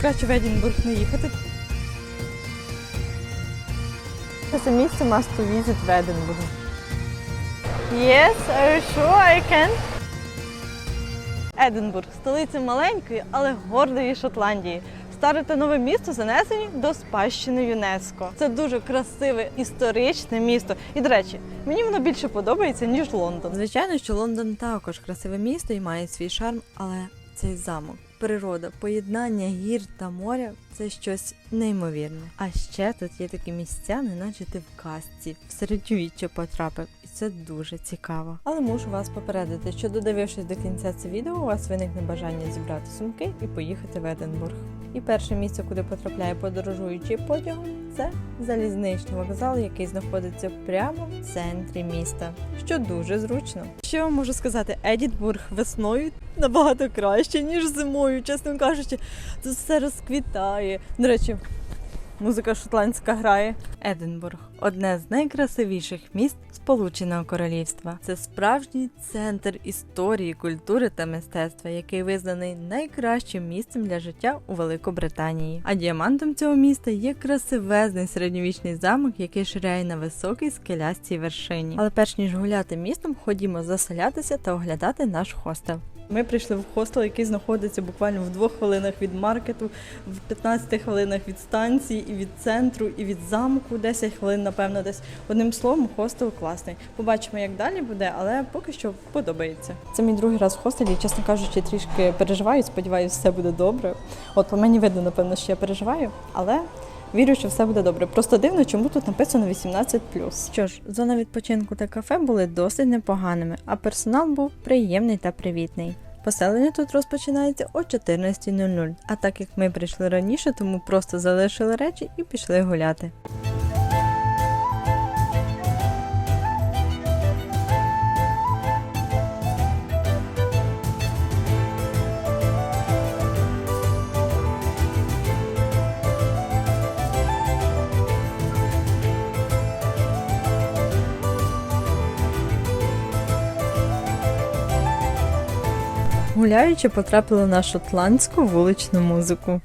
краще в Едінбург не їхати. Це місце must to visit в Единбург. Yes, are you sure I can? Единбург столиця маленької, але гордої Шотландії. Старе та нове місто занесені до спадщини ЮНЕСКО. Це дуже красиве історичне місто. І до речі, мені воно більше подобається ніж Лондон. Звичайно, що Лондон також красиве місто і має свій шарм, але цей замок, природа, поєднання гір та моря це щось неймовірне. А ще тут є такі місця, неначе ти в казці, в середньовіччя потрапив. І це дуже цікаво. Але мушу вас попередити, що додивившись до кінця це відео, у вас виникне бажання зібрати сумки і поїхати в Единбург. І перше місце, куди потрапляє подорожуючий потягом, це залізничний вокзал, який знаходиться прямо в центрі міста, що дуже зручно. Що вам можу сказати, Едінбург весною набагато краще, ніж зимою, чесно кажучи, тут все розквітає. До речі, музика шотландська грає. Единбург одне з найкрасивіших міст Сполученого Королівства. Це справжній центр історії, культури та мистецтва, який визнаний найкращим місцем для життя у Великобританії. А діамантом цього міста є красивезний середньовічний замок, який ширяє на високій скелястій вершині. Але перш ніж гуляти містом, ходімо заселятися та оглядати наш хостел. Ми прийшли в хостел, який знаходиться буквально в двох хвилинах від маркету, в 15 хвилинах від станції, і від центру, і від замку, 10 хвилин, напевно, десь. Одним словом, хостел класний. Побачимо, як далі буде, але поки що подобається. Це мій другий раз в хостелі, чесно кажучи, трішки переживаю, сподіваюся, все буде добре. От по мені видно, напевно, що я переживаю, але. Вірю, що все буде добре. Просто дивно, чому тут написано 18 Що ж, зона відпочинку та кафе були досить непоганими, а персонал був приємний та привітний. Поселення тут розпочинається о 14.00. А так як ми прийшли раніше, тому просто залишили речі і пішли гуляти. Гуляючи, потрапили на шотландську вуличну музику.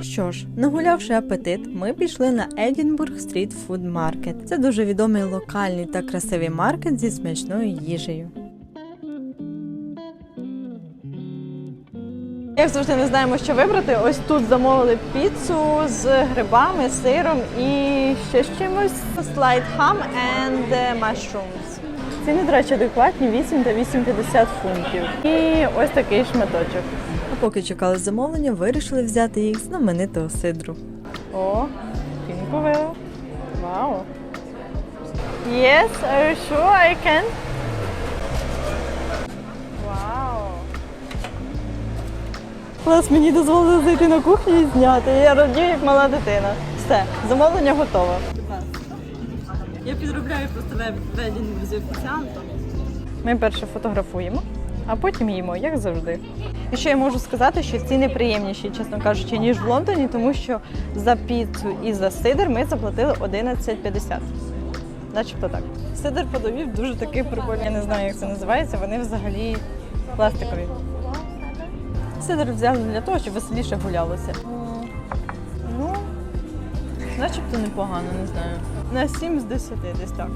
Що ж, нагулявши апетит, ми пішли на Едінбург Стріт Фуд Маркет. Це дуже відомий локальний та красивий маркет зі смачною їжею. Як завжди не знаємо, що вибрати. Ось тут замовили піцу з грибами, сиром і ще з чимось. Slide ham and uh, mushrooms. Ціни, до речі, адекватні 8 та 8,50 фунтів. І ось такий шматочок. А поки чекали замовлення, вирішили взяти їх з знаменитого сидру. О, пінкове. Вау. Yes, are you sure I can? Клас, мені дозволили зайти на кухню і зняти. Я радію, як мала дитина. Все, замовлення готове. Я підробляю просто ведення з офіціантом. Ми перше фотографуємо, а потім їмо, як завжди. І ще я можу сказати, що ціни приємніші, чесно кажучи, ніж в Лондоні, тому що за піцу і за сидр ми заплатили 11,50. Начебто так. Сидр подовів дуже такий прикольний. Я не знаю, як це називається. Вони взагалі пластикові. Сидр взяли для того, щоб веселіше гулялося. Ну, начебто непогано, не знаю. На 7 з 10 десь так.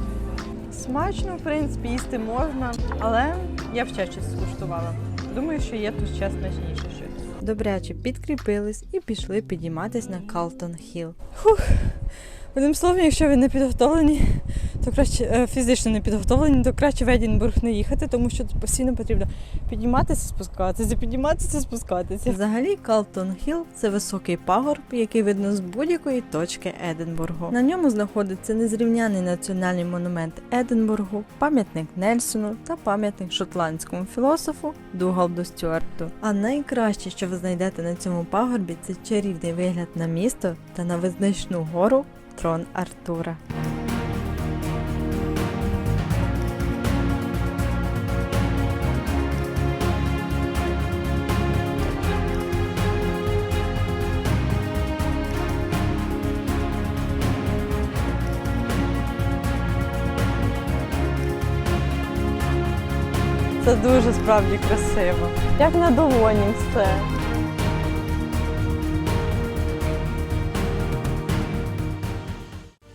Смачно, в принципі, їсти можна, але я б ще скуштувала. Думаю, що є тут ще смачніше щось. Добряче підкріпились і пішли підійматись на Калтон Хіл. Фух. Одним словом, якщо ви не підготовлені, то краще е, фізично не підготовлені, то краще в Едінбург не їхати, тому що тут постійно потрібно підійматися, спускатися, підійматися, спускатися. Взагалі, Калтон Хіл це високий пагорб, який видно з будь-якої точки Единбургу. На ньому знаходиться незрівняний національний монумент Единбургу, пам'ятник Нельсону та пам'ятник шотландському філософу Дугалду Стюарту. А найкраще, що ви знайдете на цьому пагорбі, це чарівний вигляд на місто та на визначну гору Трон Артура. Дуже справді красиво. Як на долоні все.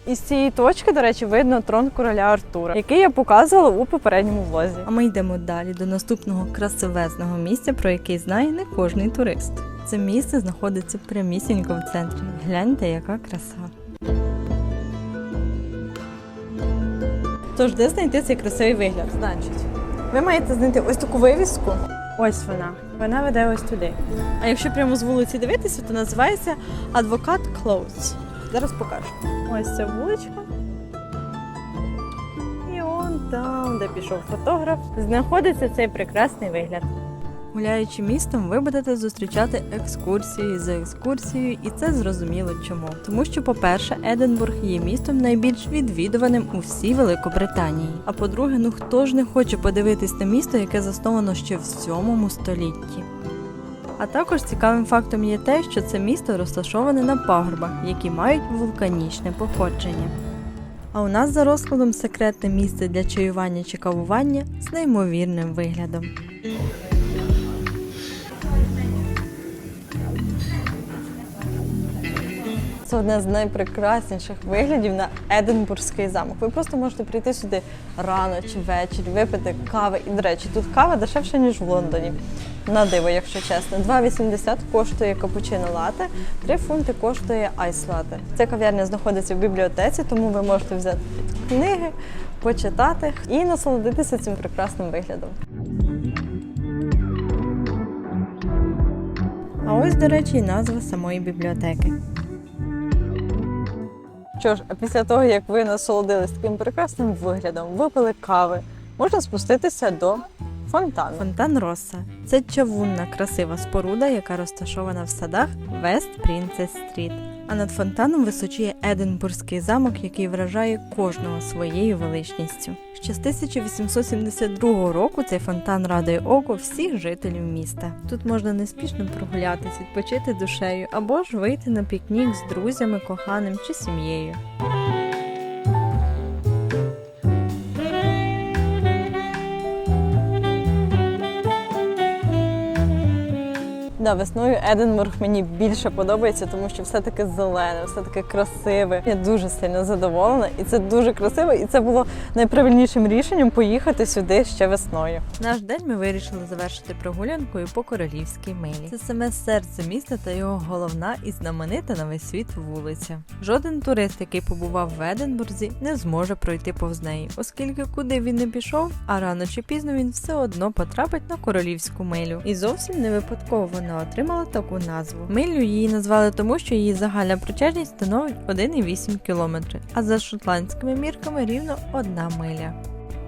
Із цієї точки, до речі, видно трон короля Артура, який я показувала у попередньому влозі. А ми йдемо далі до наступного красивезного місця, про який знає не кожний турист. Це місце знаходиться прямісінько в центрі. Гляньте, яка краса. Тож, де знайти цей красивий вигляд? Значить, ви маєте знайти ось таку вивіску. Ось вона. Вона веде ось туди. А якщо прямо з вулиці дивитися, то називається Адвокат Клоуз. Зараз покажу. Ось ця вуличка. І он там, де пішов фотограф, знаходиться цей прекрасний вигляд. Гуляючи містом, ви будете зустрічати екскурсії за екскурсією, і це зрозуміло чому. Тому що, по-перше, Единбург є містом найбільш відвідуваним у всій Великобританії. А по-друге, ну хто ж не хоче подивитись на місто, яке засновано ще в 7 столітті. А також цікавим фактом є те, що це місто розташоване на пагорбах, які мають вулканічне походження. А у нас за розкладом секретне місце для чаювання чи кавування з неймовірним виглядом. Це одне з найпрекрасніших виглядів на Единбурзький замок. Ви просто можете прийти сюди рано чи ввечері, випити кави. І, до речі, тут кава дешевша, ніж в Лондоні. На диво, якщо чесно. 2,80 коштує капучино лате, 3 фунти коштує айс лате. Ця кав'ярня знаходиться в бібліотеці, тому ви можете взяти книги, почитати і насолодитися цим прекрасним виглядом. А ось, до речі, і назва самої бібліотеки. Що ж, а після того, як ви насолодились таким прекрасним виглядом, випили кави, можна спуститися до фонтану. Фонтан Росса це чавунна красива споруда, яка розташована в садах Вест Принцес Стріт. А над фонтаном височіє Единбурзький замок, який вражає кожного своєю величністю. Ще з 1872 року цей фонтан радує око всіх жителів міста. Тут можна неспішно прогулятися, відпочити душею або ж вийти на пікнік з друзями, коханим чи сім'єю. Да, весною Единбург мені більше подобається, тому що все таке зелене, все таке красиве. Я дуже сильно задоволена, і це дуже красиво. І це було найправильнішим рішенням поїхати сюди ще весною. Наш день ми вирішили завершити прогулянкою по королівській милі. Це саме серце міста та його головна і знаменита на весь світ вулиця. Жоден турист, який побував в Единбурзі, не зможе пройти повз неї, оскільки куди він не пішов, а рано чи пізно він все одно потрапить на королівську милю. І зовсім не випадково вона отримала таку назву. Милю її назвали тому, що її загальна протяжність становить 1,8 км, а за шотландськими мірками рівно 1 миля.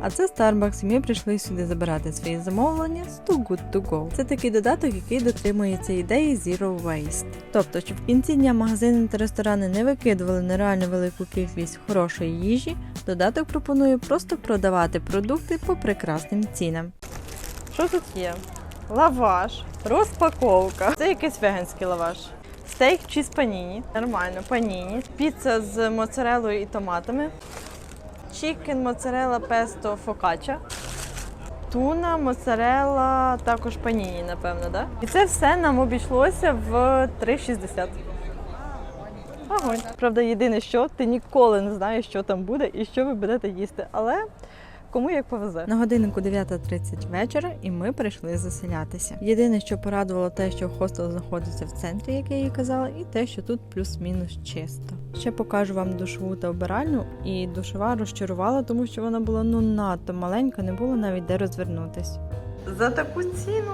А це Starbucks, і ми прийшли сюди забирати свої замовлення з Too Good To Go. Це такий додаток, який дотримується ідеї Zero Waste. Тобто, щоб в кінці дня магазини та ресторани не викидували нереально велику кількість хорошої їжі, додаток пропонує просто продавати продукти по прекрасним цінам. Що тут є? Лаваш, розпаковка. Це якийсь веганський лаваш. Стейк чи з паніні. Нормально, паніні. Піца з моцарелою і томатами. Чікен, моцарела, песто, фокача. Туна, моцарела, також паніні, напевно, да? І це все нам обійшлося в 3,60. Огонь. Правда, єдине, що ти ніколи не знаєш, що там буде і що ви будете їсти. Але кому як повезе. На годиннику 9.30 вечора, і ми прийшли заселятися. Єдине, що порадувало те, що хостел знаходиться в центрі, як я їй казала, і те, що тут плюс-мінус чисто. Ще покажу вам душову та обиральню, і душова розчарувала, тому що вона була ну надто маленька, не було навіть де розвернутись. За таку ціну.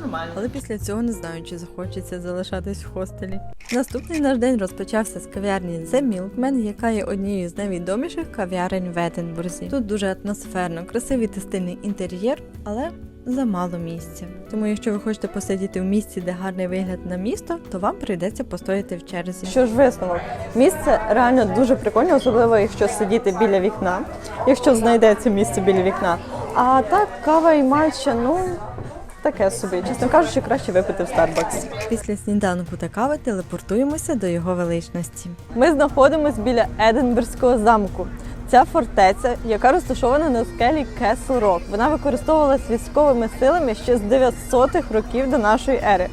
Нормально. Але після цього не знаю, чи захочеться залишатись в хостелі. Наступний наш день розпочався з кав'ярні The Milkman, яка є однією з найвідоміших кав'ярень в Единбурзі. Тут дуже атмосферно, красивий та стильний інтер'єр, але замало місця. Тому, якщо ви хочете посидіти в місці, де гарний вигляд на місто, то вам прийдеться постояти в черзі. Що ж висновок? Місце реально дуже прикольне, особливо якщо сидіти біля вікна, якщо знайдеться місце біля вікна. А так, кава і матча, ну. Таке собі, чесно кажучи, краще випити в Starbucks. Після сніданку та кави телепортуємося до його величності. Ми знаходимося біля Единбурзького замку. Ця фортеця, яка розташована на скелі Кесл Рок, вона використовувалась військовими силами ще з 900-х років до нашої ери.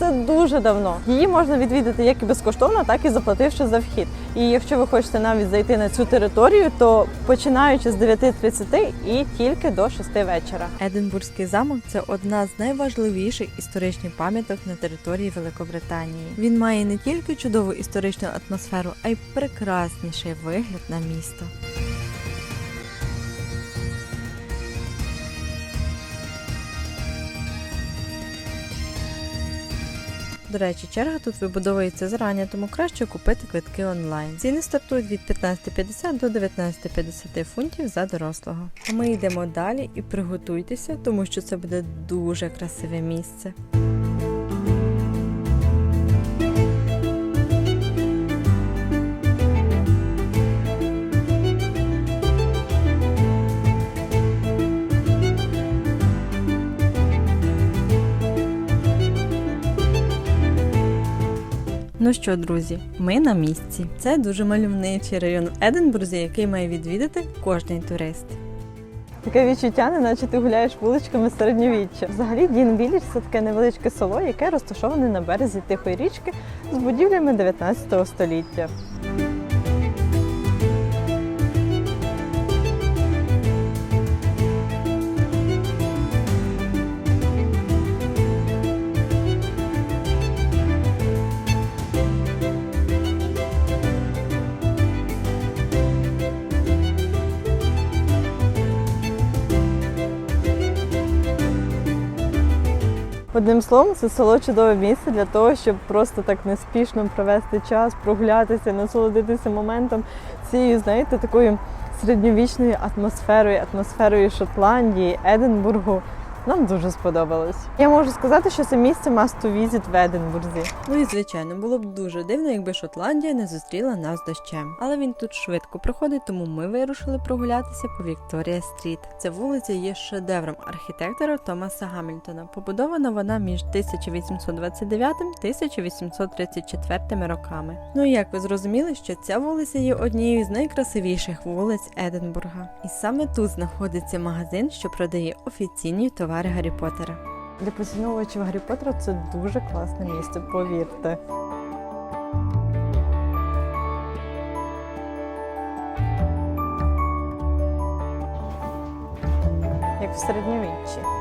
Це дуже давно. Її можна відвідати як і безкоштовно, так і заплативши за вхід. І якщо ви хочете навіть зайти на цю територію, то починаючи з 9.30 і тільки до 6 вечора. Единбурзький замок це одна з найважливіших історичних пам'яток на території Великобританії. Він має не тільки чудову історичну атмосферу, а й прекрасніший вигляд на місто. До речі, черга тут вибудовується зарані, тому краще купити квитки онлайн. Ціни стартують від 15,50 до 19,50 фунтів за дорослого. А ми йдемо далі і приготуйтеся, тому що це буде дуже красиве місце. Ну що, друзі, ми на місці. Це дуже мальовничий район в Единбурзі, який має відвідати кожний турист. Таке відчуття, неначе ти гуляєш вуличками середньовіччя. Взагалі, Дін Віліч – це таке невеличке село, яке розташоване на березі тихої річки з будівлями 19 століття. Одним словом, це село чудове місце для того, щоб просто так неспішно провести час, прогулятися, насолодитися моментом цією, знаєте, такою середньовічною атмосферою, атмосферою Шотландії, Единбургу. Нам дуже сподобалось. Я можу сказати, що це місце must to visit в Единбурзі. Ну і звичайно, було б дуже дивно, якби Шотландія не зустріла нас дощем. Але він тут швидко проходить, тому ми вирушили прогулятися по Вікторія Стріт. Ця вулиця є шедевром архітектора Томаса Гамільтона. Побудована вона між 1829 1834 роками. Ну і як ви зрозуміли, що ця вулиця є однією з найкрасивіших вулиць Единбурга. І саме тут знаходиться магазин, що продає офіційні товари Гаррі Поттера. Для поціновувачів Гаррі Поттера це дуже класне місце, повірте. Як в середньовіччі.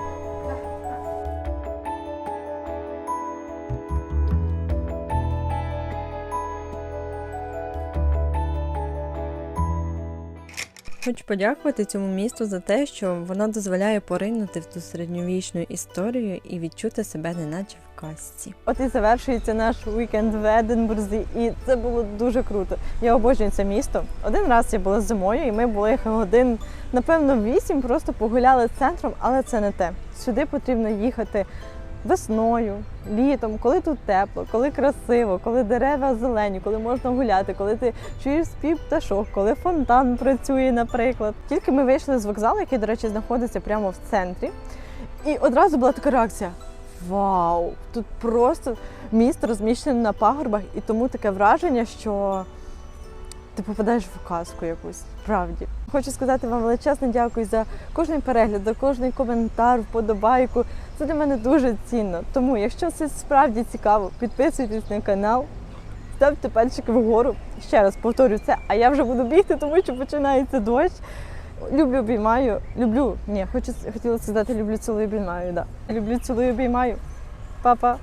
Хочу подякувати цьому місту за те, що воно дозволяє поринути в ту середньовічну історію і відчути себе неначе в казці. От і завершується наш вікенд в Единбурзі, і це було дуже круто. Я обожнюю це місто. Один раз я була зимою, і ми були годин, напевно, вісім, просто погуляли центром, але це не те. Сюди потрібно їхати весною, літом, коли тут тепло, коли красиво, коли дерева зелені, коли можна гуляти, коли ти чуєш спів пташок, коли фонтан працює, наприклад. Тільки ми вийшли з вокзалу, який, до речі, знаходиться прямо в центрі, і одразу була така реакція. Вау! Тут просто місто розміщене на пагорбах, і тому таке враження, що ти попадаєш в казку якусь. Справді. Хочу сказати вам величезне дякую за кожний перегляд, за кожний коментар, вподобайку. Це для мене дуже цінно. Тому, якщо це справді цікаво, підписуйтесь на канал, ставте пальчики вгору. Ще раз повторю це, а я вже буду бігти, тому що починається дощ. Люблю обіймаю. Люблю. Ні, хочу хотіла сказати, люблю цілую обіймаю. Да. Люблю цілую обіймаю. Па-па.